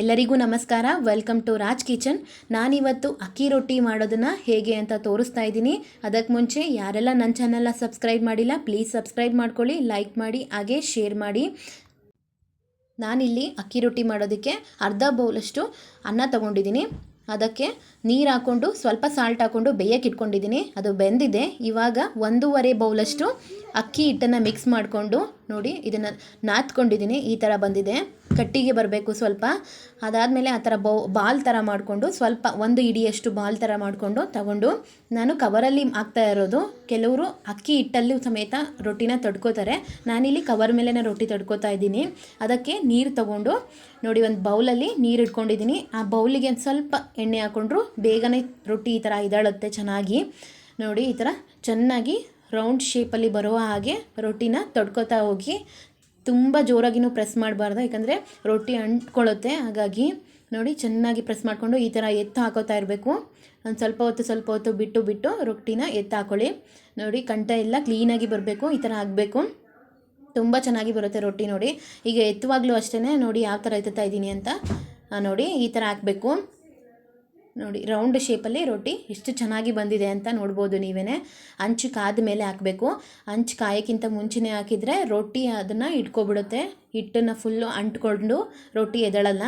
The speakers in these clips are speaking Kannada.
ಎಲ್ಲರಿಗೂ ನಮಸ್ಕಾರ. ವೆಲ್ಕಮ್ ಟು ರಾಜ್ ಕಿಚನ್ ನಾನಿವತ್ತು ಅಕ್ಕಿ ರೊಟ್ಟಿ ಮಾಡೋದನ್ನು ಹೇಗೆ ಅಂತ ತೋರಿಸ್ತಾ ಇದ್ದೀನಿ. ಅದಕ್ಕೆ ಮುಂಚೆ ಯಾರೆಲ್ಲ ನನ್ನ ಚಾನಲ್ನ ಸಬ್ಸ್ಕ್ರೈಬ್ ಮಾಡಿಲ್ಲ ಪ್ಲೀಸ್ ಸಬ್ಸ್ಕ್ರೈಬ್ ಮಾಡ್ಕೊಳ್ಳಿ ಲೈಕ್ ಮಾಡಿ, ಹಾಗೆ ಶೇರ್ ಮಾಡಿ. ನಾನಿಲ್ಲಿ ಅಕ್ಕಿ ರೊಟ್ಟಿ ಮಾಡೋದಕ್ಕೆ ಅರ್ಧ ಬೌಲಷ್ಟು ಅನ್ನ ತಗೊಂಡಿದ್ದೀನಿ. ಅದಕ್ಕೆ ನೀರು ಹಾಕ್ಕೊಂಡು ಸ್ವಲ್ಪ ಸಾಲ್ಟ್ ಹಾಕ್ಕೊಂಡು ಬೇಯಕ್ಕೆ ಇಟ್ಕೊಂಡಿದ್ದೀನಿ. ಅದು ಬೆಂದಿದೆ. ಇವಾಗ ಒಂದೂವರೆ ಬೌಲಷ್ಟು ಅಕ್ಕಿ ಹಿಟ್ಟನ್ನು ಮಿಕ್ಸ್ ಮಾಡಿಕೊಂಡು ನೋಡಿ, ಇದನ್ನು ನಾದ್ಕೊಂಡಿದ್ದೀನಿ. ಈ ಥರ ಬಂದಿದೆ. ಕಟ್ಟಿಗೆ ಬರಬೇಕು ಸ್ವಲ್ಪ. ಅದಾದಮೇಲೆ ಆ ಥರ ಬೌ, ಬಾಲ್ ಥರ ಮಾಡಿಕೊಂಡು ಸ್ವಲ್ಪ ಒಂದು ಇಡಿಯಷ್ಟು ಬಾಲ್ ಥರ ಮಾಡಿಕೊಂಡು ತಗೊಂಡು ನಾನು ಕವರಲ್ಲಿ ಹಾಕ್ತಾ ಇರೋದು. ಕೆಲವರು ಅಕ್ಕಿ ಹಿಟ್ಟಲ್ಲಿ ಸಮೇತ ರೊಟ್ಟಿನ ತಡ್ಕೋತಾರೆ. ನಾನಿಲ್ಲಿ ಕವರ್ ಮೇಲೇ ರೊಟ್ಟಿ ತಡ್ಕೋತಾ ಇದ್ದೀನಿ. ಅದಕ್ಕೆ ನೀರು ತಗೊಂಡು ನೋಡಿ ಒಂದು ಬೌಲಲ್ಲಿ ನೀರು ಇಟ್ಕೊಂಡಿದ್ದೀನಿ. ಆ ಬೌಲಿಗೆ ಒಂದು ಸ್ವಲ್ಪ ಎಣ್ಣೆ ಹಾಕ್ಕೊಂಡ್ರು ಬೇಗನೆ ರೊಟ್ಟಿ ಈ ಥರ ಇದಾಳುತ್ತೆ ಚೆನ್ನಾಗಿ. ನೋಡಿ ಈ ಥರ ಚೆನ್ನಾಗಿ ರೌಂಡ್ ಶೇಪಲ್ಲಿ ಬರುವ ಹಾಗೆ ರೊಟ್ಟಿನ ತೊಡ್ಕೋತಾ ಹೋಗಿ ತುಂಬ ಜೋರಾಗಿನೂ ಪ್ರೆಸ್ ಮಾಡಬಾರ್ದು, ಯಾಕಂದರೆ ರೊಟ್ಟಿ ಅಂಟ್ಕೊಳ್ಳುತ್ತೆ. ಹಾಗಾಗಿ ನೋಡಿ, ಚೆನ್ನಾಗಿ ಪ್ರೆಸ್ ಮಾಡಿಕೊಂಡು ಈ ಥರ ಎತ್ತು ಹಾಕೋತಾ ಇರಬೇಕು. ಒಂದು ಸ್ವಲ್ಪ ಹೊತ್ತು ಸ್ವಲ್ಪ ಹೊತ್ತು ಬಿಟ್ಟು ಬಿಟ್ಟು ರೊಟ್ಟಿನ ಎತ್ತು ಹಾಕೊಳ್ಳಿ. ನೋಡಿ ಕಂಟ ಎಲ್ಲ ಕ್ಲೀನಾಗಿ ಬರಬೇಕು, ಈ ಥರ ಆಗಬೇಕು. ತುಂಬ ಚೆನ್ನಾಗಿ ಬರುತ್ತೆ ರೊಟ್ಟಿ ನೋಡಿ. ಈಗ ಎತ್ತುವಾಗಲೂ ಅಷ್ಟೇ ನೋಡಿ, ಯಾವ ಥರ ಎತ್ತುತ್ತಾ ಇದ್ದೀನಿ ಅಂತ. ನೋಡಿ, ಈ ಥರ ಹಾಕಬೇಕು. ನೋಡಿ ರೌಂಡ್ ಶೇಪಲ್ಲಿ ರೊಟ್ಟಿ ಎಷ್ಟು ಚೆನ್ನಾಗಿ ಬಂದಿದೆ ಅಂತ ನೋಡ್ಬೋದು ನೀವೇ ಹಂಚು ಕಾದ ಮೇಲೆ ಹಾಕಬೇಕು. ಹಂಚು ಕಾಯಕ್ಕಿಂತ ಮುಂಚೆನೇ ಹಾಕಿದರೆ ರೊಟ್ಟಿ ಅದನ್ನು ಇಟ್ಕೊಬಿಡುತ್ತೆ. ಹಿಟ್ಟನ್ನು ಫುಲ್ಲು ಅಂಟ್ಕೊಂಡು ರೊಟ್ಟಿ ಎದಳಲ್ಲ.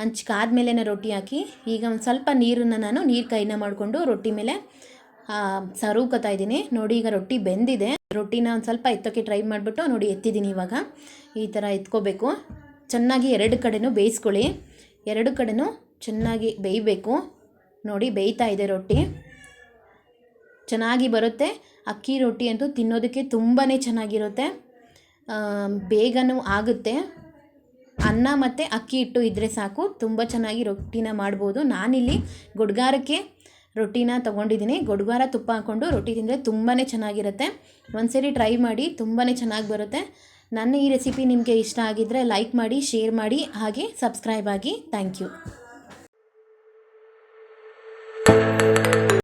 ಹಂಚು ಕಾದ ಮೇಲೇ ರೊಟ್ಟಿ ಹಾಕಿ, ಈಗ ಒಂದು ಸ್ವಲ್ಪ ನೀರನ್ನು ನಾನು ನೀರು ಕೈನ ಮಾಡಿಕೊಂಡು ರೊಟ್ಟಿ ಮೇಲೆ ಸರುಕೋತಾ ಇದ್ದೀನಿ. ನೋಡಿ, ಈಗ ರೊಟ್ಟಿ ಬೆಂದಿದೆ. ರೊಟ್ಟಿನ ಒಂದು ಸ್ವಲ್ಪ ಎತ್ತೋಕ್ಕೆ ಟ್ರೈ ಮಾಡಿಬಿಟ್ಟು ನೋಡಿ, ಎತ್ತಿದ್ದೀನಿ ಇವಾಗ. ಈ ಥರ ಎತ್ಕೋಬೇಕು. ಚೆನ್ನಾಗಿ ಎರಡು ಕಡೆನೂ ಬೇಯಿಸ್ಕೊಳ್ಳಿ. ಎರಡು ಕಡೆನೂ ಚೆನ್ನಾಗಿ ಬೇಯಬೇಕು. ನೋಡಿ ಬೇಯ್ತಾ ಇದೆ ರೊಟ್ಟಿ. ಚೆನ್ನಾಗಿ ಬರುತ್ತೆ. ಅಕ್ಕಿ ರೊಟ್ಟಿ ಅಂತೂ ತಿನ್ನೋದಕ್ಕೆ ತುಂಬಾ ಚೆನ್ನಾಗಿರುತ್ತೆ. ಬೇಗನೂ ಆಗುತ್ತೆ. ಅನ್ನ ಮತ್ತು ಅಕ್ಕಿ ಹಿಟ್ಟು ಇದ್ದರೆ ಸಾಕು. ತುಂಬ ಚೆನ್ನಾಗಿ ರೊಟ್ಟಿನ ಮಾಡ್ಬೋದು. ನಾನಿಲ್ಲಿ ಗುಡ್ಗಾರಕ್ಕೆ ರೊಟ್ಟಿನ ತೊಗೊಂಡಿದ್ದೀನಿ. ಗುಡ್ಗಾರ ತುಪ್ಪ ಹಾಕ್ಕೊಂಡು ರೊಟ್ಟಿ ತಿಂದರೆ ತುಂಬಾ ಚೆನ್ನಾಗಿರುತ್ತೆ. ಒಂದ್ಸರಿ ಟ್ರೈ ಮಾಡಿ ತುಂಬಾ ಚೆನ್ನಾಗಿ ಬರುತ್ತೆ. ನನ್ನ ಈ ರೆಸಿಪಿ ನಿಮಗೆ ಇಷ್ಟ ಆಗಿದ್ದರೆ ಲೈಕ್ ಮಾಡಿ, ಶೇರ್ ಮಾಡಿ, ಹಾಗೆ ಸಬ್ಸ್ಕ್ರೈಬ್ ಆಗಿ. Thank you.